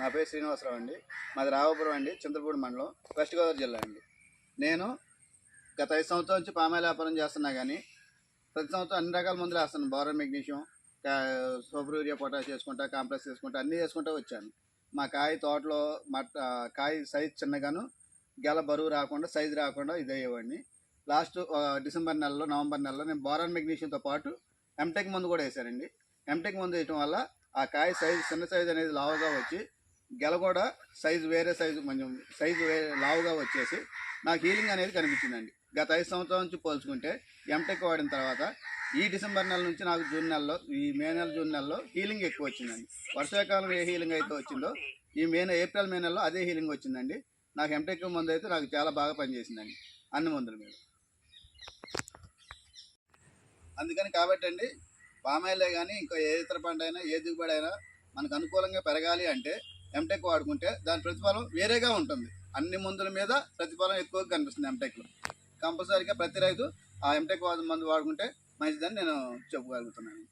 నా పేరు శ్రీనివాసరావు అండి. మాది రావపురం అండి చింతలపూడి మండలం వెస్ట్ గోదావరి జిల్లా అండి. నేను గత ఐదు సంవత్సరాల నుంచి పామాయిల్ వ్యాపారం చేస్తున్నా కానీ ప్రతి సంవత్సరం అన్ని రకాల మందులు వేస్తాను. Boron magnesium super urea potash చేసుకుంటా కాంప్లెక్స్ చేసుకుంటా అన్నీ చేసుకుంటా వచ్చాను. మా కాయ తోటలో మట్ కాయ సైజ్ చిన్నగాను గెల బరువు రాకుండా సైజు రాకుండా ఇది అయ్యేవాడిని. లాస్ట్ డిసెంబర్ నెలలో నవంబర్ నెలలో నేను బోరాన్ మెగ్నీషియంతో పాటు ఎంటెక్ మందు కూడా వేశానండి. ఎంటెక్ మందు వేయటం వల్ల ఆ కాయ సైజు చిన్న సైజు అనేది లావుగా వచ్చి గెల కూడా సైజు వేరే సైజు కొంచెం సైజు వేరే లావుగా వచ్చేసి నాకు హీలింగ్ అనేది కనిపించిందండి. గత ఐదు సంవత్సరాల నుంచి పోల్చుకుంటే ఎంటెక్ వాడిన తర్వాత ఈ డిసెంబర్ నెల నుంచి నాకు జూన్ నెలలో ఈ మే నెల జూన్ నెలలో హీలింగ్ ఎక్కువ వచ్చిందండి. వర్షాకాలం ఏ హీలింగ్ అయితే వచ్చిందో ఈ మే ఏప్రిల్ మే నెలలో అదే హీలింగ్ వచ్చిందండి. నాకు ఎంటెక్ మందు అయితే నాకు చాలా బాగా పనిచేసిందండి అన్ని మందుల మీద. అందుకని కాబట్టి అండి పామాయిలే కానీ ఇంకా ఏ ఇతర పంట అయినా ఏ దిగుబడి అయినా మనకు అనుకూలంగా పెరగాలి అంటే ఎంటెక్ వాడుకుంటే దాని ప్రతిఫలం వేరేగా ఉంటుంది. అన్ని మందుల మీద ప్రతిఫలం ఎక్కువగా కనిపిస్తుంది ఎంటెక్లో కంపల్సరీగా ప్రతి రైతు ఆ ఎంటెక్ మందు వాడుకుంటే మంచిదని నేను చెప్పగలుగుతున్నాను.